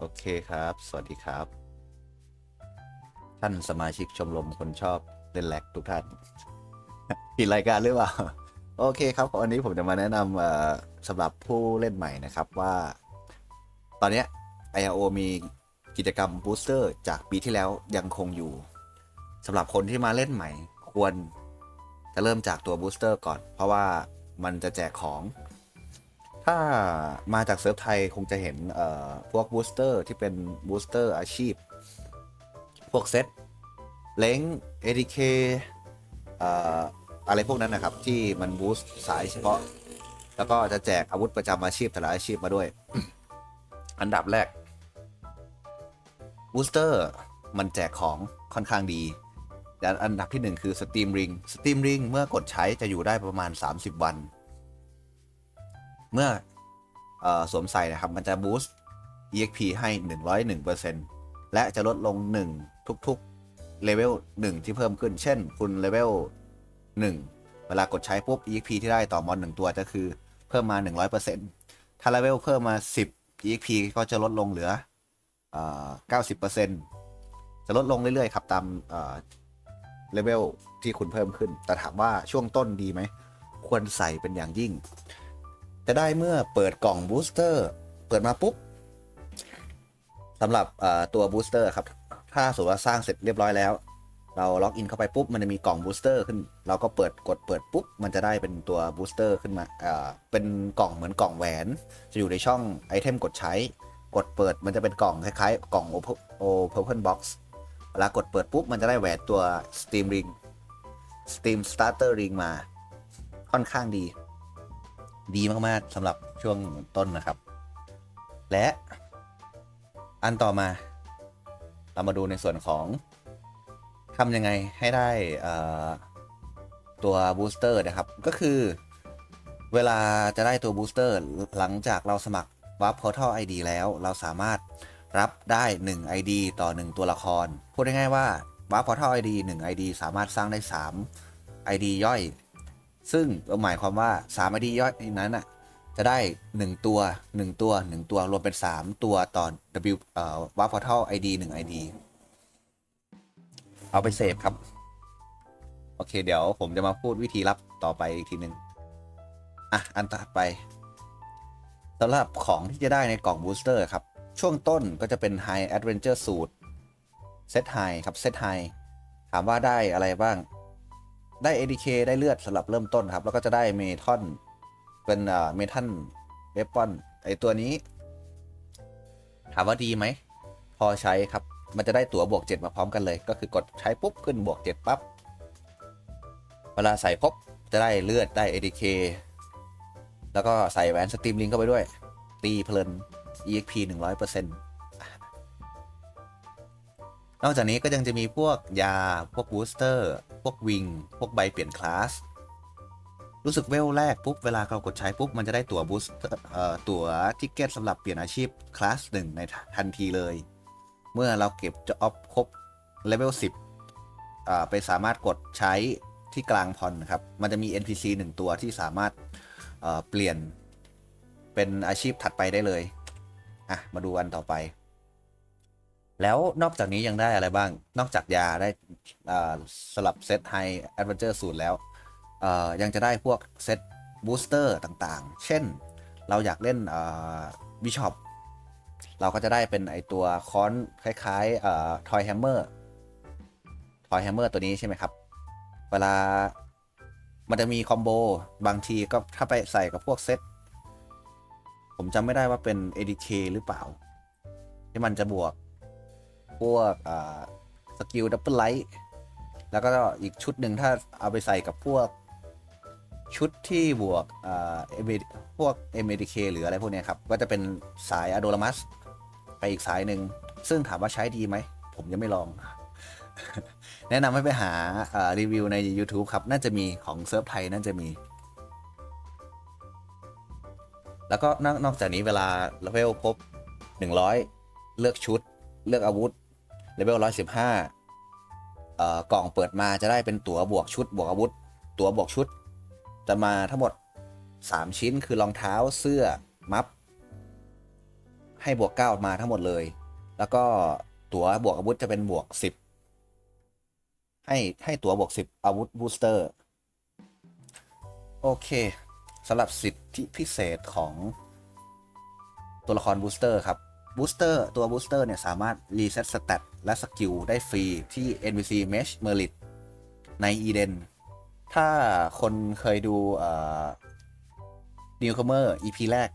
โอเคครับ สวัสดีครับ ท่านสมาชิกชมรมคนชอบเล่นแลกทุกท่านผิดรายการหรือเปล่า โอเคครับวันนี้ผมจะมาแนะนำสำหรับผู้เล่นใหม่นะครับว่า ตอนนี้ IRO มีกิจกรรมบูสเตอร์จากปีที่แล้วยังคงอยู่สำหรับคนที่มาเล่นใหม่ ควรจะเริ่มจากตัวบูสเตอร์ก่อน เพราะว่ามันจะแจกของ ถ้ามาจากเซิร์ฟไทยคงจะเห็นเอ่อพวกบูสเตอร์ที่เป็นบูสเตอร์อาชีพ พวกเซตเล้งเอ k เคอะไรพวกนั้นนะครับ ที่มันบูสต์สายเฉพาะ แล้วก็จะแจกอาวุธประจำอาชีพแต่ละอาชีพมาด้วย อันดับแรกบูสเตอร์มันแจกของค่อนข้างดีแต่อันดับที่หนึ่งคือ Steam Ring Steam Ring เมื่อกดใช้จะอยู่ได้ประมาณ 30 วัน เมื่ออสวมใส่นะครับ มันจะบูสต์ EXP ให้ 101%และจะลดลง 1 ทุกๆเลเวล1ที่เพิ่มขึ้น เช่น คุณเลเวล1 เวลากดใช้ปุ๊บ EXP ที่ได้ต่อมอน1ตัวจะคือเพิ่มมา 100%ถ้าเลเวลเพิ่มมา 10 EXP ก็จะลดลงเหลือเอ่อ90%จะลดลงเรื่อยๆ ครับ ตามเลเวลที่คุณเพิ่มขึ้น แต่ถามว่าช่วงต้นดีไหม ควรใส่เป็นอย่างยิ่ง จะได้เมื่อเปิดกล่องบูสเตอร์เปิดมาปุ๊บสำหรับตัวบูสเตอร์ครับ ถ้าสมมติว่าสร้างเสร็จเรียบร้อยแล้ว เราล็อกอินเข้าไปปุ๊บ มันจะมีกล่องบูสเตอร์ขึ้น เราก็เปิดกดเปิดปุ๊บ มันจะได้เป็นตัวบูสเตอร์ขึ้นมาเป็นกล่องเหมือนกล่องแหวน จะอยู่ในช่องไอเทมกดใช้ กดเปิดมันจะเป็นกล่องคล้ายๆ กล่องโอเพอร์เพนบ็อกซ์เวลากดเปิดปุ๊บ มันจะได้แหวนตัว Steam Ring Steam Starter Ring มา ค่อนข้างดี ดีมากๆสำหรับช่วงต้นนะครับ และอันต่อมา เรามาดูในส่วนของทำยังไงให้ได้ตัวบูสเตอร์นะครับ ก็คือเวลาจะได้ตัวบูสเตอร์หลังจากเราสมัครวับ Portal ID แล้ว เราสามารถรับได้ 1 ID ต่อ 1 ตัวละคร พูดง่ายๆว่าวับ Portal ID 1 ID สามารถสร้างได้ 3 ID ย่อย ซึ่งหมายความว่า3 ID ย่อยนั้นอะจะได้ 1 ตัว 1 ตัว 1 ตัวรวมเป็น 3 ตัวต่อ W เอ่อวับ Portal ID 1 ID เอาไปเสพครับ โอเค เดี๋ยวผมจะมาพูดวิธีรับต่อไปอีกทีหนึ่งอะ อันต่อไปสำหรับของที่จะได้ในกล่องบูสเตอร์ครับ ช่วงต้นก็จะเป็น High Adventure Suit เซต High ครับเซต High ถามว่าได้อะไรบ้าง ได้ ADK ได้เลือดสำหรับเริ่มต้นครับ แล้วก็จะได้เมทัลเป็นเมทัลเวปอนไอตัวนี้ ถามว่าดีไหม พอใช้ครับ มันจะได้ตั๋วบวก 7 มาพร้อมกันเลย ก็คือกดใช้ปุ๊บ ขึ้นบวก 7 ปั๊บ เวลาใส่ครบจะได้เลือดได้ ADK แล้วก็ใส่แหวนสตรีมลิงเข้าไปด้วย ตีเพลิน EXP 100% นอกจากนี้ก็ยังจะมีพวกยา พวกบูสเตอร์ พวกวิง พวกใบเปลี่ยนคลาส รู้สึกเวลแรกปุ๊บ เวลาเรากดใช้ปุ๊บ มันจะได้ตั๋วบูสเอ่อตั๋วทิกเก็ตสำหรับเปลี่ยนอาชีพคลาสหนึ่งในทันทีเลย เมื่อเราเก็บจะออฟครบเลเวล10 ไปสามารถกดใช้ที่กลางพอนครับ มันจะมี NPC 1 ตัวที่สามารถเอ่อเปลี่ยนเป็นอาชีพถัดไปได้เลย อะ มาดูอันต่อไป แล้วนอกจากนี้ยังได้อะไรบ้าง นอกจากยาได้สลับเซตไฮแอดเวนเจอร์สูตรแล้ว ยังจะได้พวกเซตบูสเตอร์ต่างๆ เช่น เราอยากเล่นบิชอปเราก็จะได้เป็นไอตัวค้อนคล้ายๆทอยแฮมเมอร์ทอยแฮมเมอร์ตัวนี้ใช่ไหมครับ เวลามันจะมีคอมโบบางทีก็ถ้าไปใส่กับพวกเซตผมจำไม่ได้ว่าเป็น ADK หรือเปล่า ที่มันจะบวก พวกสกิลดับเบิลไลท์แล้วก็อีกชุดหนึ่งถ้าเอาไปใส่กับพวกชุดที่บวกเอ่อ MAD พวก MADK หรืออะไรพวกนี้ครับ ก็จะเป็นสายอะโดรามัส ไปอีกสายหนึ่ง ซึ่งถามว่าใช้ดีไหม ผมยังไม่ลอง แนะนำให้ไปหารีวิวใน YouTube ครับ น่าจะมีของเซิร์ฟไทยน่าจะมี แล้วก็นอกนอกจากนี้เวลาเลเวลครบ 100 เลือกชุด เลือกอาวุธ เลเวล115เอ่อกล่องเปิดมาจะได้เป็นตั๋วบวกชุดบวกอาวุธ ตั๋วบวกชุด จะมาทั้งหมด 3 ชิ้นคือรองเท้าเสื้อมัฟให้บวกเก้ามาทั้งหมดเลย แล้วก็ตั๋วบวกอาวุธจะเป็นบวกสิบให้ให้ตั๋วบวกสิบอาวุธบูสเตอร์ โอเคสำหรับสิทธิพิเศษของตัวละครบูสเตอร์ครับ บูสเตอร์ตัวบูสเตอร์เนี่ยสามารถรีเซ็ตสเตตและสกิลได้ฟรีที่ NPC Mesh Merit ใน Eden ถ้าคนเคยดูเอ่อ Newcomer EP แรก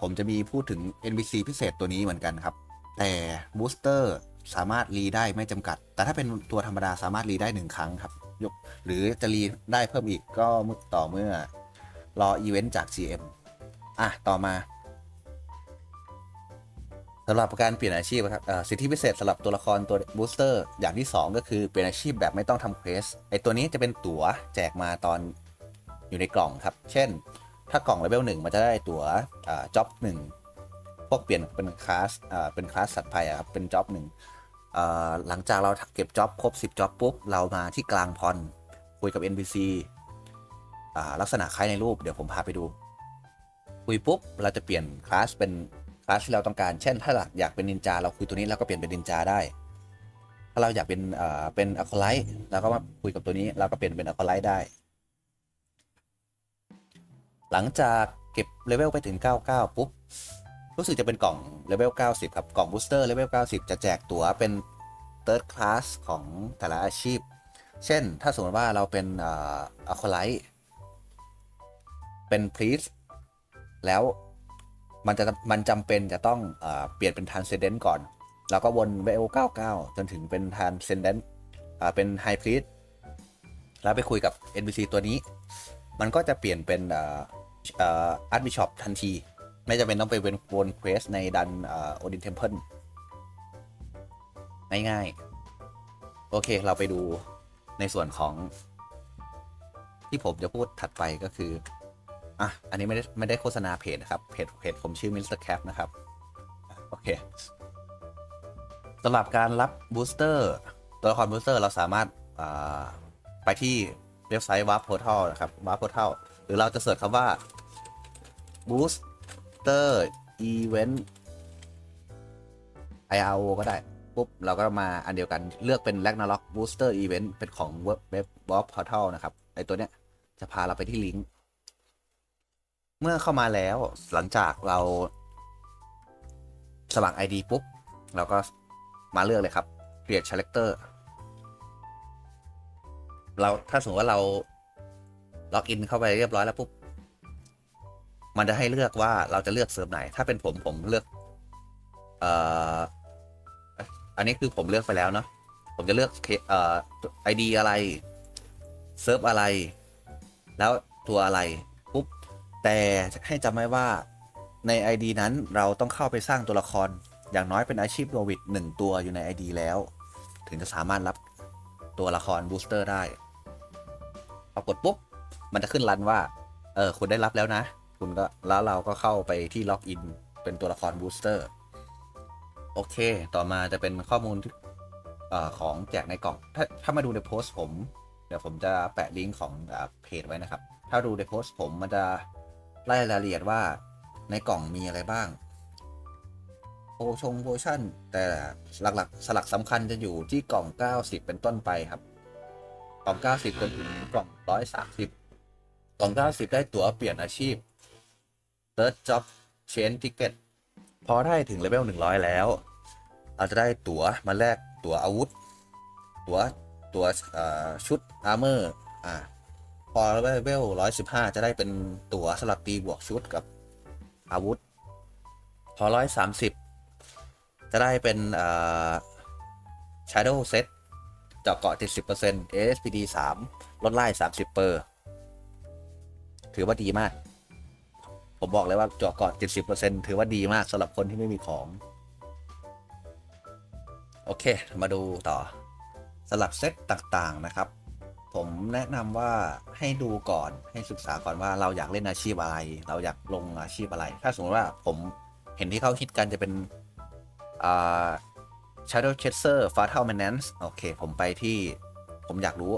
ผมจะมีพูดถึง NPC พิเศษตัวนี้เหมือนกันครับ แต่บูสเตอร์สามารถรีได้ไม่จำกัด แต่ถ้าเป็นตัวธรรมดาสามารถรีได้หนึ่งครั้งครับยกหรือจะรีได้เพิ่มอีกก็ต่อเมื่อรออีเวนต์จาก GM อะ ต่อมา สำหรับการเปลี่ยนอาชีพครับสิทธิพิเศษสำหรับตัวละครตัวบูสเตอร์อย่างที่ 2 ก็คือเปลี่ยนอาชีพแบบไม่ต้องทำเควสไอตัวนี้จะเป็นตั๋วแจกมาตอนอยู่ในกล่องครับ เช่น ถ้ากล่องเลเวลหนึ่งมันจะได้ตั๋วจ็อบหนึ่งพวกเปลี่ยนเป็นคลาสเป็นคลาสสัตว์ภัยครับเป็นจ็อบหนึ่งหลังจากเราเก็บจ็อบครบ 10จ็อบปุ๊บ เรามาที่กลางพรคุยกับ NPC ลักษณะคล้ายในรูปเดี๋ยวผมพาไปดู คุยปุ๊บ เราจะเปลี่ยนคลาสเป็น คลาสที่เราต้องการ เช่น ถ้าเราอยากเป็นนินจาเราคุยตัวนี้เราก็เปลี่ยนเป็นนินจาได้ ถ้าเราอยากเป็นอ่าเป็นอะคอไลท์เราก็มาคุยกับตัวนี้เราก็เปลี่ยนเป็นอะคอไลท์ได้ หลังจากเก็บเลเวลไปถึง 99 ปุ๊บ รู้สึกจะเป็นกล่องเลเวล 90 ครับ กล่องบูสเตอร์เลเวล 90 จะแจกตั๋วเป็น Third Class ของแต่ละอาชีพ เช่น ถ้าสมมติว่าเราเป็นอะคอไลท์เป็นพรีสแล้ว มันจะมันจำเป็นจะต้องเอเปลี่ยนเป็น Transcendent ก่อน แล้วก็วนเลเวล99 จนถึงเป็น Transcendent เป็น High Priest แล้วไปคุยกับ NPC ตัวนี้ มันก็จะเปลี่ยนเป็นอาร์ตบิชอปทันที ไม่จำเป็นต้องไปเป็นวนเควสในดันอ่าโอดินเทมเพิลง่ายๆ โอเคเราไปดูในส่วนของที่ผมจะพูดถัดไปก็คือ อะ อันนี้ไม่ได้ไม่ได้โฆษณาเพจนะครับ เพจเพจผมชื่อ Mr. Cap นะครับ โอเคสำหรับการรับบูสเตอร์ตัวละครบูสเตอร์เราสามารถาไปที่เว็บไซต์ Warp Portal นะครับ Warp Portal หรือเราจะเสิร์ชคำว่า Booster Event IRO ก็ได้ ปุ๊บ เราก็มาอันเดียวกันเลือกเป็น Ragnarok Booster Event เป็นของเว็บเว็บ Warp Portal นะครับไอตัวเนี้ยจะพาเราไปที่ลิงก์ เมื่อเข้ามาแล้วหลังจากเรา สมัคร ID ปุ๊บ เราก็มาเลือกเลยครับ Create Character เราถ้าสมมติว่าเราล็อกอินเข้าไปเรียบร้อยแล้วปุ๊บ มันจะให้เลือกว่าเราจะเลือกเซิร์ฟไหน ถ้าเป็นผมผมเลือกเอ่ออันนี้คือผมเลือกไปแล้วเนาะผมจะเลือกเคเอ่อ ID อะไร เซิร์ฟอะไร แล้วตัวอะไร แต่ให้จำไว้ว่าใน ID นั้นเราต้องเข้าไปสร้างตัวละครอย่างน้อยเป็นอาชีพโนวิดหนึ่งตัวอยู่ใน ID แล้ว ถึงจะสามารถรับตัวละครบูสเตอร์ได้พอกดปุ๊บ มันจะขึ้นรันว่า เออคุณได้รับแล้วนะ คุณก็แล้วเราก็เข้าไปที่ล็อกอินเป็นตัวละครบูสเตอร์โอเค ต่อมาจะเป็นข้อมูลออของแจกในกล่อง ถ้าถ้ามาดูในโพสต์ผม เดี๋ยวผมจะแปะลิงก์ของอเพจไว้นะครับ ถ้าดูในโพสต์ผมมันจะ ไล่รายละเอียดว่าในกล่องมีอะไรบ้างโพชงโพชั่น แต่หลักๆ สลักสำคัญจะอยู่ที่กล่อง 90 เป็นต้นไปครับ กล่อง 90 จนถึงกล่อง 130 กล่อง 90 ได้ตั๋วเปลี่ยนอาชีพ Third Job Change Ticket พอได้ถึงเลเวล 100 แล้ว เราจะได้ตั๋วมาแลกตั๋วอาวุธ ตั๋วตั๋วชุดอาร์เมอร์อ่า อเลเวล115จะได้เป็นตั๋วสลับตีบวกชุดกับอาวุธ พอ130จะได้เป็นเอ่อ Shadow Set เจาะเกาะ70% ASPD 3ลดไล่30เปอร์ ถือว่าดีมาก ผมบอกเลยว่าเจาะเกาะ70%ถือว่าดีมากสำหรับคนที่ไม่มีของ โอเค มาดูต่อสำหรับเซตต่างๆนะครับ ผมแนะนำว่าให้ดูก่อนให้ศึกษาก่อนว่าเราอยากเล่นอาชีพอะไร เราอยากลงอาชีพอะไร ถ้าสมมติว่าผมเห็นที่เขาฮิตกันจะเป็นอ่า Shadow Chaser Fatal Maintenance โอเค ผมไปที่ผมอยากรู้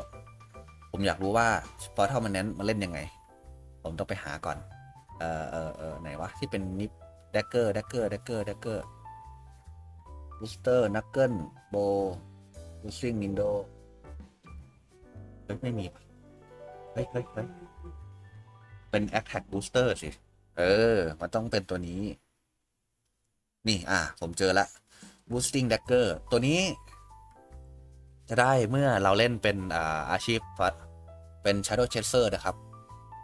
ผมอยากรู้ว่า Fatal Maintenance มันเล่นยังไง ผมต้องไปหาก่อน เออเออเออไหนวะ ที่เป็นนิแดกเกอร์แดกเกอร์แดกเกอร์แดกเกอร์บูสเตอร์นักเกิลโบบูซิงนินโด ฮ้ยไม่มีเฮ้ยเฮ้ยเฮ้ยเป็น Attack Booster สิ เออ มันต้องเป็นตัวนี้ นี่ อะ ผมเจอละ Boosting Dagger ตัวนี้ จะได้เมื่อเราเล่นเป็นอ่าอาชีพฟัดเป็น Shadow Chaser นะครับ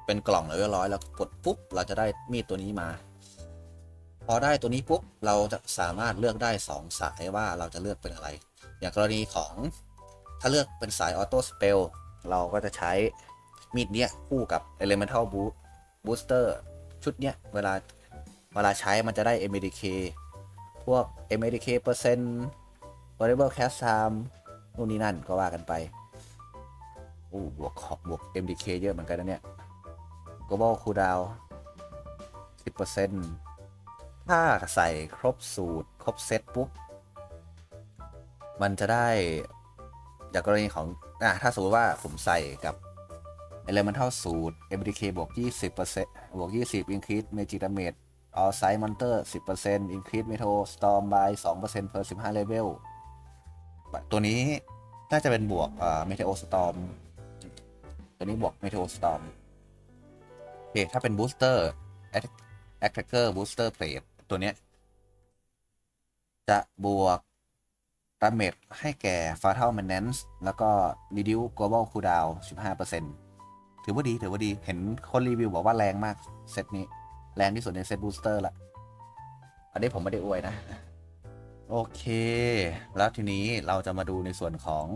เป็นกล่องเรียบร้อยแล้วกดปุ๊บ เราจะได้มีดตัวนี้มา พอได้ตัวนี้ปุ๊บ เราจะสามารถเลือกได้ 2 สายว่าเราจะเลือกเป็นอะไร อย่างกรณีของถ้าเลือกเป็นสายออโต้สเปล เราก็จะใช้มีดเนี้ยคู่กับ Elemental Boost Booster ชุดเนี้ยเวลาเวลาใช้มันจะได้ MDK พวก MDK เปอร์เซ็นต์ Variable Cast Time นู่นนี่นั่นก็ว่ากันไปอู้บวกขอบบวก MDK เยอะเหมือนกันนะเนี่ย Global Cooldown 10%ถ้าใส่ครบสูตร ครบเซตปุ๊บ มันจะได้จากกรณีของ อะถ้าสมมติว่าผมใส่กับ Elemental สูตร MDK บวก 20%บวก 20 Increase Magic Damage All Size Monster 10% Increase Meteor Storm by 2% per 15 level ตัวนี้น่าจะเป็นบวกอ่า Meteor Storm ตัวนี้บวก Meteor Storm โอเคถ้าเป็น Booster Attacker Booster Plate ตัวเนี้ยจะบวก Damage ให้แก่ Fatal Maintenance แล้วก็ Reduce Global Cooldown 15%ถือว่าดีถือว่าดี เห็นคนรีวิวบอกว่าแรงมาก เซตนี้ แรงที่สุดในเซตบูสเตอร์ละ อันนี้ผมไม่ได้อวยนะ โอเค แล้วทีนี้เราจะมาดูในส่วนของ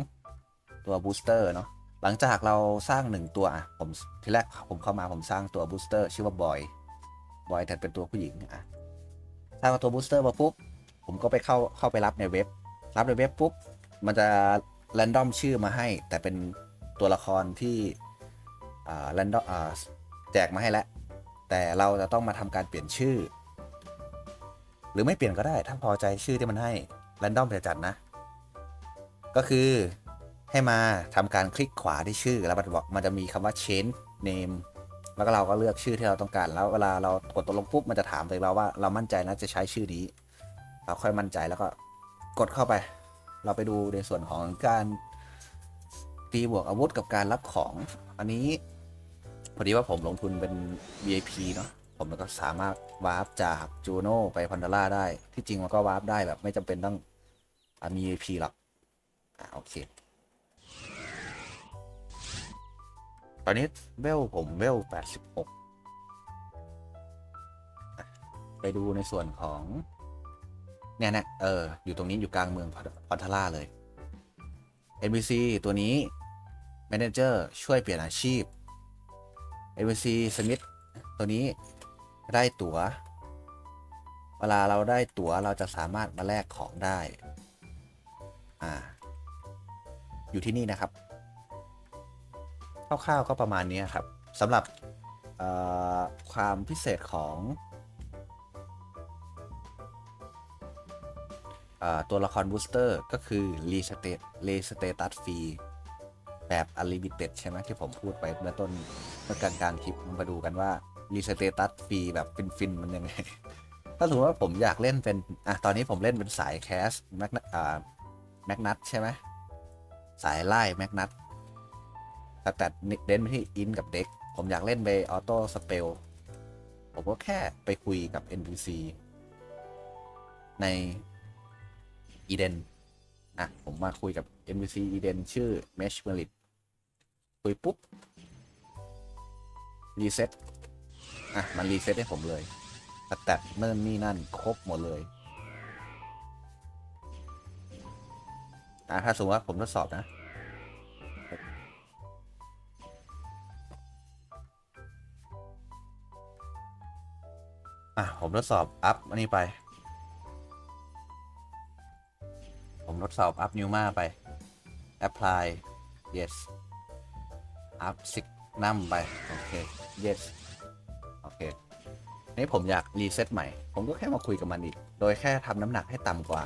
ตัวบูสเตอร์เนาะ หลังจากเราสร้างหนึ่งตัวอะผมทีแรกผมเข้ามาผมสร้างตัวบูสเตอร์ชื่อว่าบอย บอยแต่เป็นตัวผู้หญิงอะ สร้างตัวบูสเตอร์มาปุ๊บ ผมก็ไปเข้าเข้าไปรับในเว็บ รับในเว็บปุ๊บ มันจะแรนดอมชื่อมาให้ แต่เป็นตัวละครที่อ่าแรนดอมอ่าแจกมาให้แล้ว แต่เราจะต้องมาทำการเปลี่ยนชื่อ หรือไม่เปลี่ยนก็ได้ ถ้าพอใจชื่อที่มันให้แรนดอมจะจัดนะ ก็คือให้มาทำการคลิกขวาที่ชื่อแล้วมันบอกมันจะมีคำว่า change name แล้วก็เราก็เลือกชื่อที่เราต้องการ แล้วเวลาเรากดตกลงปุ๊บมันจะถามไปเราว่าเรามั่นใจนะจะใช้ชื่อนี้ เราค่อยมั่นใจแล้วก็ กดเข้าไป เราไปดูในส่วนของการตีบวกอาวุธกับการรับของ อันนี้พอดีว่าผมลงทุนเป็น VIP เนาะผมก็สามารถวาร์ปจากจูโน่ไปพันดาร่าได้ ที่จริงมันก็วาร์ปได้แบบไม่จำเป็นต้องอมี VIP หรอกอ่าโอเค ตอนนี้เวลผมเวล 86 ไปดูในส่วนของ เนี่ยนะเอออยู่ตรงนี้อยู่กลางเมืองพันธาร่าเลย NPC ตัวนี้ Manager ช่วยเปลี่ยนอาชีพ NPC Smith ตัวนี้ได้ตั๋ว เวลาเราได้ตั๋วเราจะสามารถมาแลกของได้ อ่า อยู่ที่นี่นะครับคร่าวๆก็ประมาณนี้ครับสำหรับเอ่อความพิเศษของ ตัวละครบูสเตอร์ก็คือรีสเตตรีสเตตัสฟรีแบบอลิมิเต็ดใช่ไหมที่ผมพูดไปเมื่อต้นเมื่อกลางกลางคลิปมาดูกันว่ารีสเตตัสฟรีแบบฟินๆมันยังไง ถ้าสมมติว่าผมอยากเล่นเป็น อะ ตอนนี้ผมเล่นเป็นสายแคสแมกอ่าแมกนัทใช่ไหมสายไล่แม็กนัทแต่แต่เน้นไปที่อินกับเด็ก ผมอยากเล่นไปออโต้สเปลผมก็แค่ไปคุยกับ NPC ใน อีเดนอะ ผมมาคุยกับ NPC อีเดนชื่อ Mesh Merit คุยปุ๊บ รีเซ็ตอะ มันรีเซ็ตให้ผมเลยสแตทเนิ่นนี่นั่น ครบหมดเลยอะถ้าสมมติว่าผมทดสอบนะ อะ ผมทดสอบ อัพอันนี้ไป ดสอบอัพนิวมาไป apply yes up six นั่มไป โอเค yes โอเคนี่ผมอยากรีเซ็ตใหม่ ผมก็แค่มาคุยกับมันอีก โดยแค่ทำน้ำหนักให้ต่ำกว่า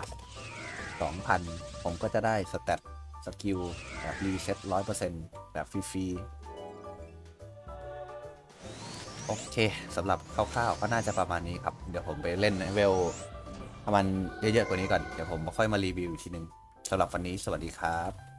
2,000 ผมก็จะได้สเตตสกิลแบบรีเซ็ต100%แบบฟรีๆ โอเคสำหรับคร่าวๆ ก็น่าจะประมาณนี้ครับ เดี๋ยวผมไปเล่นเวล ประมาณเยอะๆกว่านี้ก่อน เดี๋ยวผมค่อยมารีวิวอีกทีหนึ่งสำหรับวันนี้สวัสดีครับ